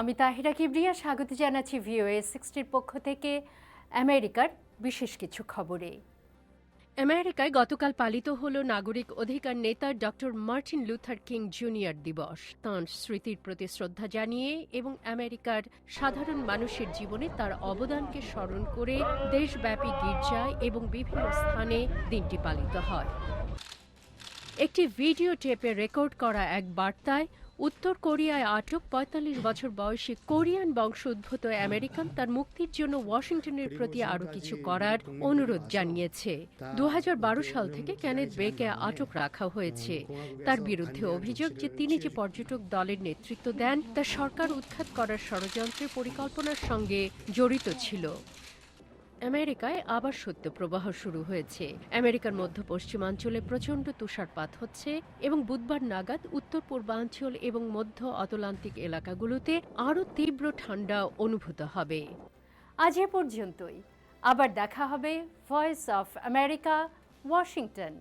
আমি তাহিরা কিবরিয়া, স্বাগত জানাচ্ছি ভিওএ সিক্সটির পক্ষ থেকে আমেরিকার বিশেষ কিছু খবরে। আমেরিকায় গতকাল পালিত হল নাগরিক অধিকার নেতা doctor Martin Luther King junior দিবস। তাঁর স্মৃতির প্রতি শ্রদ্ধা জানিয়ে এবং আমেরিকার সাধারণ মানুষের জীবনে তার অবদানকে স্মরণ করে দেশব্যাপী গির্জায় এবং বিভিন্ন স্থানে দিনটি পালিত হয়। একটি ভিডিও টেপে রেকর্ড করা এক বার্তায়, উত্তর কোরিয়ায় আটক পঁয়তাল্লিশ বছর বয়সী কোরিয়ান বংশোদ্ভূত আমেরিকান তার মুক্তির জন্য ওয়াশিংটনের প্রতি আরও কিছু করার অনুরোধ জানিয়েছে। দু হাজার বারো সাল থেকে ক্যানেথ বেকে আটক রাখা হয়েছে। তার বিরুদ্ধে অভিযোগ যে তিনি যে পর্যটক দলের নেতৃত্ব দেন, তা সরকার উৎখাত করার ষড়যন্ত্রের পরিকল্পনার সঙ্গে জড়িত ছিল। আমেরিকায় আবার শৈত্যপ্রবাহ শুরু হয়েছে। আমেরিকার মধ্য পশ্চিমাঞ্চলে প্রচণ্ড তুষারপাত হচ্ছে এবং বুধবার নাগাদ উত্তর পূর্বাঞ্চল এবং মধ্য অতলান্তিক এলাকাগুলোতে আরও তীব্র ঠান্ডা অনুভূত হবে। আজ এ পর্যন্তই। আবার দেখা হবে ভয়েস অফ আমেরিকা ওয়াশিংটন